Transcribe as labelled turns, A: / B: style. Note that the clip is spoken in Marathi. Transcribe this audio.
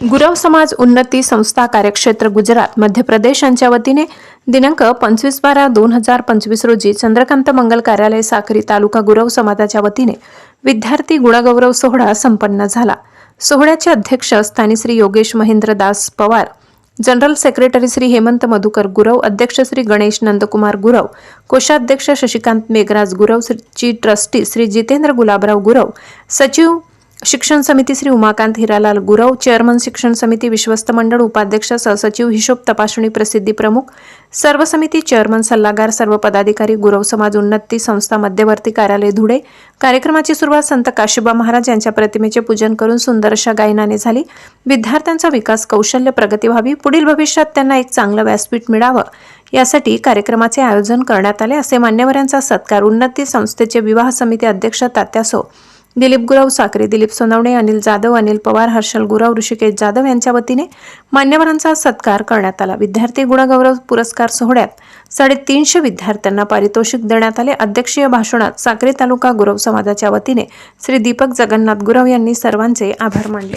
A: गुरव समाज उन्नती संस्था कार्यक्षेत्र गुजरात मध्य प्रदेश यांच्या वतीने दिनांक पंचवीस बारा दोन हजार पंचवीस रोजी चंद्रकांत मंगल कार्यालय साखरी तालुका गुरव समाजाच्या वतीने विद्यार्थी गुणगौरव सोहळा संपन्न झाला. सोहळ्याचे अध्यक्ष स्थानी श्री योगेश महेंद्र दास पवार जनरल सेक्रेटरी श्री हेमंत मधुकर गुरव अध्यक्ष श्री गणेश नंदकुमार गुरव कोषाध्यक्ष शशिकांत मेघराज गुरव ची ट्रस्टी श्री जितेंद्र गुलाबराव गुरव सचिव शिक्षण समिती श्री उमाकांत हिरालाल गुरव चेअरमन शिक्षण समिती विश्वस्त मंडळ उपाध्यक्ष सहसचिव हिशोब तपासणी प्रसिद्धी प्रमुख सर्व समिती चेअरमन सल्लागार सर्व पदाधिकारी गुरव समाज उन्नती संस्था मध्यवर्ती कार्यालय धुळे. कार्यक्रमाची सुरुवात संत काशिबा महाराज यांच्या प्रतिमेचे पूजन करून सुंदर अशा गायनाने झाली. विद्यार्थ्यांचा विकास कौशल्य प्रगती व्हावी पुढील भविष्यात त्यांना एक चांगलं व्यासपीठ मिळावं यासाठी कार्यक्रमाचे आयोजन करण्यात आले असे मान्यवरांचा सत्कार. उन्नती संस्थेचे विवाह समिती अध्यक्ष तात्यासो दिलीप गुरव साखरे दिलीप सोनवणे अनिल जाधव अनिल पवार हर्षल गुरव ऋषिकेश जाधव यांच्या वतीने मान्यवरांचा सत्कार करण्यात आला. विद्यार्थी गुणगौरव पुरस्कार सोहळ्यात साडेतीनशे विद्यार्थ्यांना पारितोषिक देण्यात आले. अध्यक्षीय भाषणात साक्री तालुका गुरव समाजाच्या वतीने श्री दीपक जगन्नाथ गुरव यांनी सर्वांचे आभार मानले.